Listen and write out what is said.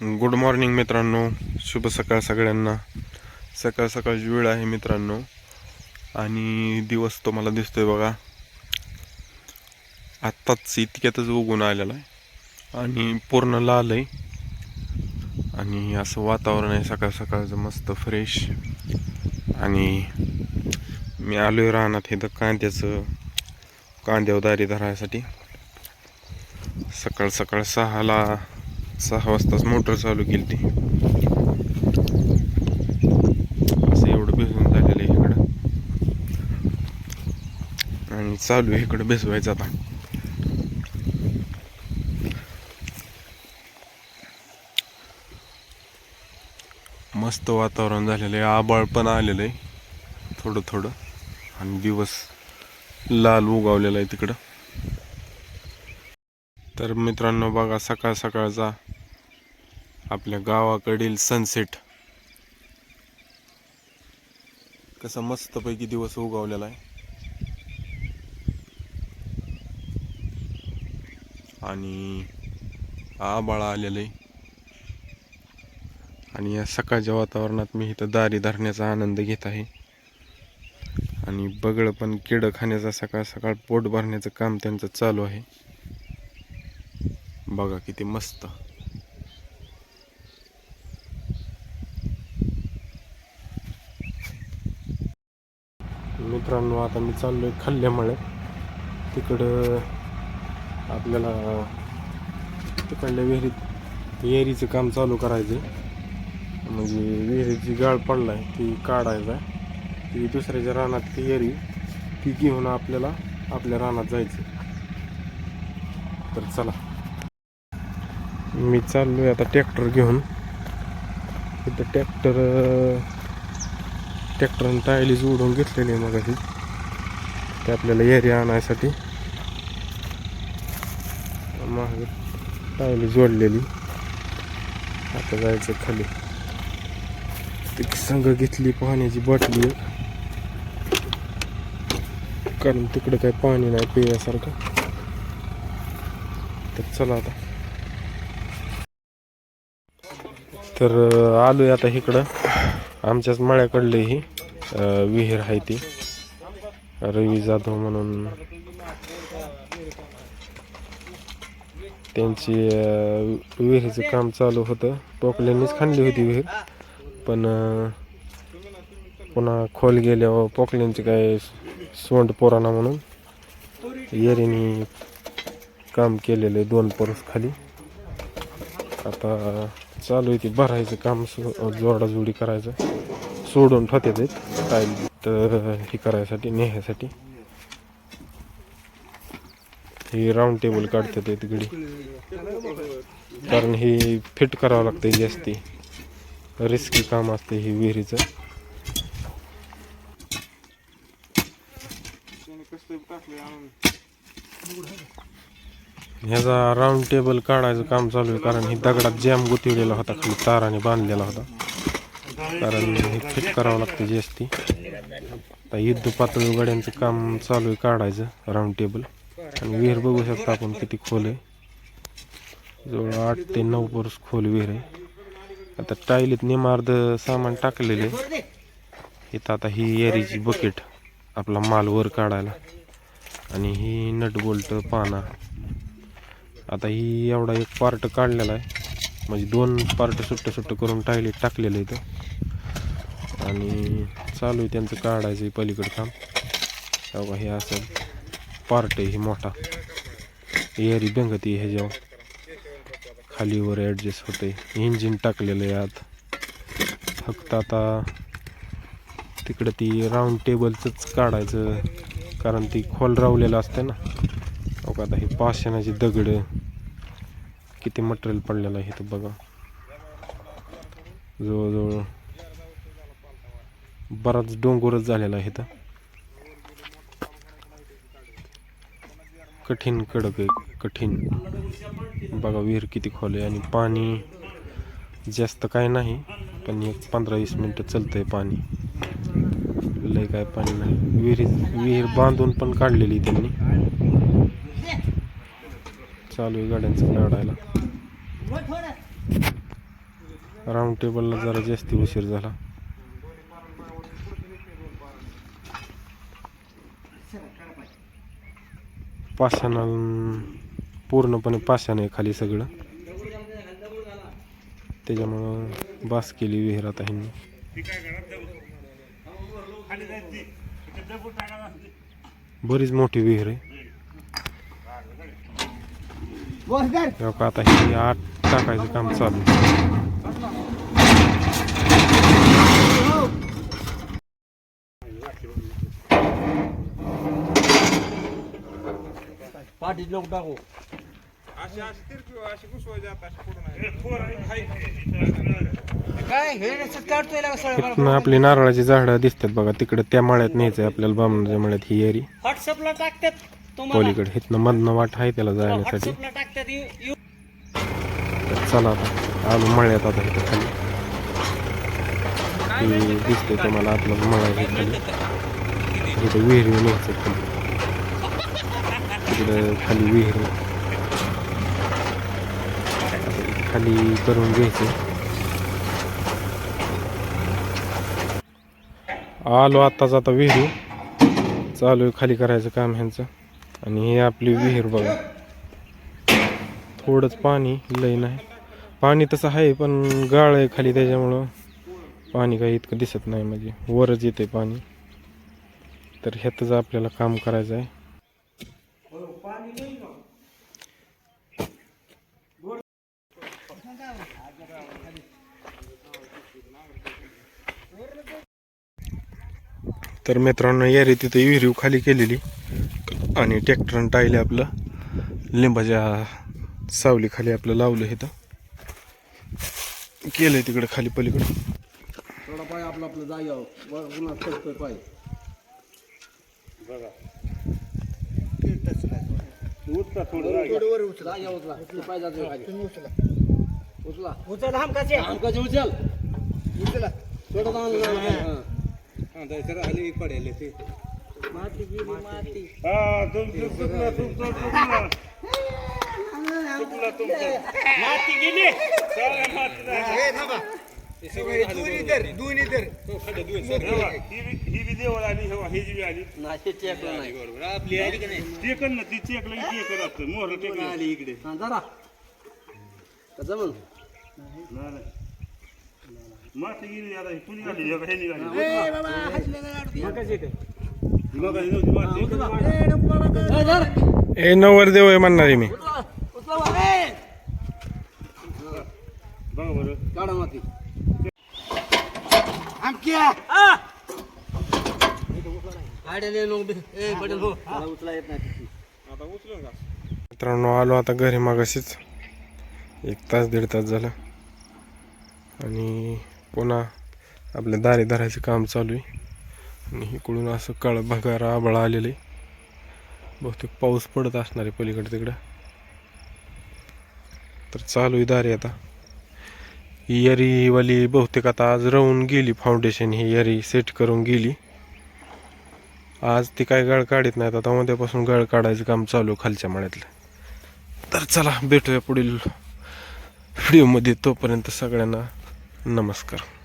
Good morning मित्रांनो. शुभ सकाळ सगळ्यांना. सकाळ सकाळची वेळ आहे मित्रांनो. आणि दिवस तो मला दिसतोय बघा. आत्ताच इतक्यातच उगून आलेला आहे. आणि पूर्ण लाल आहे. आणि असं वातावरण आहे सकाळ सकाळचं मस्त फ्रेश आणि मी आलो आहे रानात तर कांद्याचं कांद्यावदारी धरायसाठी. सकाळ सकाळ सहाला सहा वाजताच मोटर चालू केली ती असं एवढं भिजून झालेलं आहे इकडं. आणि चालू आहे इकडं भिजवायचं आता. मस्त वातावरण झालेलं आहे. आबाळ पण आलेलं आहे. थोडं थोडं. आणि दिवस लाल उगावलेला आहे तिकडं. तर मित्रांनो बघा सकाळ सकाळचा आपल्या गावाकडील सनसेट कसा मस्तपैकी दिवस उगवलेला आहे. आणि आबाळ आलेलं आहे. आणि या सकाळच्या वातावरणात मी इथं दारी धरण्याचा आनंद घेत आहे. आणि बगळं पण किडं खाण्याचा सकाळ सकाळ पोट भरण्याचं काम त्यांचं चालू आहे. बघा किती मस्त. मित्रांनो आता मी चाललोय खाल्ल्यामुळे. तिकडं आपल्याला तिकडल्या विहिरीत विहिरीचं काम चालू करायचं म्हणजे विहिरीची गाळ पडलाय ती काढायचा ती दुसऱ्याच्या रानात ती विहिरी ती घेऊन आपल्याला आपल्या रानात जायचं तर चला. मी चाललो आहे आता ट्रॅक्टर घेऊन. इथं ट्रॅक्टर ट्रॅक्टरनं टायली जोडून घेतलेली आहे मग ते आपल्याला एरिया आणायसाठी. मग टायली जोडलेली. आता जायचं खाली. ती संघ घेतली पाण्याची बाटली कारण तिकडे काही पाणी नाही पिण्यासारखं. तर चला आता. तर आलो आहे आता इकडं. आमच्याच मळ्याकडले ही विहीर आहे ती. रवी जाधव म्हणून. त्यांची विहिरीचं काम चालू होतं. पोकल्यांनीच खाणली होती विहीर. पण पुन्हा खोल गेल्यावर पोकल्यांचे काय सोंड पोराना म्हणून येरीनी काम केलेलं आहे दोन परस खाली. आता चालू आहे ती भरायचं काम सो- जोडाजोडी करायचं. सोडून ठेवते ते. टाईल तर हे करायसाठी नेण्यासाठी ही राऊंड टेबल काढतात तिकडे कारण हे फिट करावं लागतं जास्ती. रिस्की काम असते ही विहिरीचं. ह्याचा राऊंड टेबल काढायचं काम चालू आहे कारण ही दगडात जॅम गुतवलेला होता खाली ताराने बांधलेला होता. कारण हे फिट करावं लागतं जी एस टी आता युद्ध पातळी गड्यांचं काम चालू आहे काढायचं राऊंड टेबल आणि विहीर बघू शकता आपण किती खोल आहे. जवळ आठ ते नऊ वर्ष खोल विहीर आहे. आता टायलीत निमार्ध सामान टाकलेले इथं आता ही एरीची बकेट आपला माल वर काढायला. आणि ही नट बोल्ट पाना. आता ही एवढा एक पार्ट काढलेला आहे. म्हणजे दोन पार्ट सुट्ट सुट्ट करून टायले टाकलेलं इथं. आणि चालू आहे त्यांचं काढायचं आहे पलीकडं काम. तेव्हा हे असं पार्ट आहे हे मोठा. एरी बेंगती ह्याच्यावर. खालीवर ॲडजस्ट होते इंजिन टाकलेलं आहे आत. फक्त आता तिकडं ती राऊंड टेबलचंच काढायचं. कारण ती खोल रावलेलं असतं ना. अहो आता हे पाषाणाची दगडं. किती मटेरियल पडलेलं आहे इथं बघा. जवळजवळ बराच डोंगरच झालेला आहे इथं. कठीण कडक आहे कठीण. बघा विहीर किती खोल आहे आणि पाणी जास्त काय नाही पण एक पंधरा वीस मिनटं चालतंय पाणी. लय काय पाणी नाही. विहीर विहीर बांधून पण काढलेली त्यांनी. चालू आहे गाड्यांचं काढायला राऊंड टेबलला जरा जास्ती उशीर झाला. पाषाणा पूर्णपणे पाषाण आहे खाली सगळं. त्याच्यामुळं बास केली विहिरात आहे बरीच मोठी विहीर आहे. तेव्हा का आता हे आत टाकायचं काम चालू. पाठीत लोक टाकू. हे आपली नारळाची झाडं दिसतात बघा तिकडे त्या मळ्यात न्यायचंय आपल्याला बामणाच्या मळ्यात ही एरी. व्हॉट्सअपला टाकतात. पलीकडे इथनं मधनं वाट आहे त्याला जाण्यासाठी. चला आता आलो मळ्यात आता इथं खाली. ते दिसते तुम्हाला आपलं मळा हे खाली. इथं विहिरी न्यायचं खाली. तिकडं खाली विहीर खाली करून घ्यायचं. आलो आत्ताच आता विहिरी. चालू आहे खाली करायचं काम ह्यांचं. आणि हे आपली विहीर बघा. थोडंच पाणी लय नाही. पाणी तसं आहे पण गाळ आहे खाली त्याच्यामुळं. पाणी काही इतकं दिसत नाही म्हणजे. वरच येते पाणी. तर ह्यातच आपल्याला काम करायचं आहे. तर मित्रांनो या रीती तिथे विहिरीव खाली केलेली. आणि ट्रॅक्टरनं टायले आपलं लिंबाच्या सावली खाली आपलं लावलं इथं. केलंय तिकडे खाली पलीकडे. थोडा पाय आपलं आपलं जाग्यावर बरं, पुन्हा चढतोय पाय. जाग्यावर उचला. जाग्यावर उचला. ते पाय जातोय खाली. उचला. उचल. हमकाचे उचल. उचला. थोडं दान हां. माती गेली माती. माती गेली. ही बी देवळ आली हो ही जी आली. नाही चेकलं नाही. आपली आली की नाही? टेकन ना ती चेकलं की टेकन असतं मोहर टेकन आली इकडे? हा, जरा. का जमन माती गेली आता ही पुली आली? हे निघाली मग ए नवर देव आहे म्हणणार आहे मी. मित्रांनो आलो आता घरी मागाशीच. एक तास दीड तास झाला. आणि पुन्हा आपल्या दारी धरायचं काम चालू आहे. आणि इकडून असं काळ भगारा आबळा आलेलं. आहे बहुतेक पाऊस पडत असणार आहे पलीकडे तिकडं. तर चालू आहे दारी आता. ही यरीवाली बहुतेक आता आज राहून गेली फाउंडेशन ही यरी सेट करून गेली. आज ती काय गळ काढत नाहीत आता उद्यापासून गळ काढायचं काम चालू खालच्या माळ्यातलं. तर चला भेटूया पुढील व्हिडिओमध्ये तोपर्यंत सगळ्यांना नमस्कार.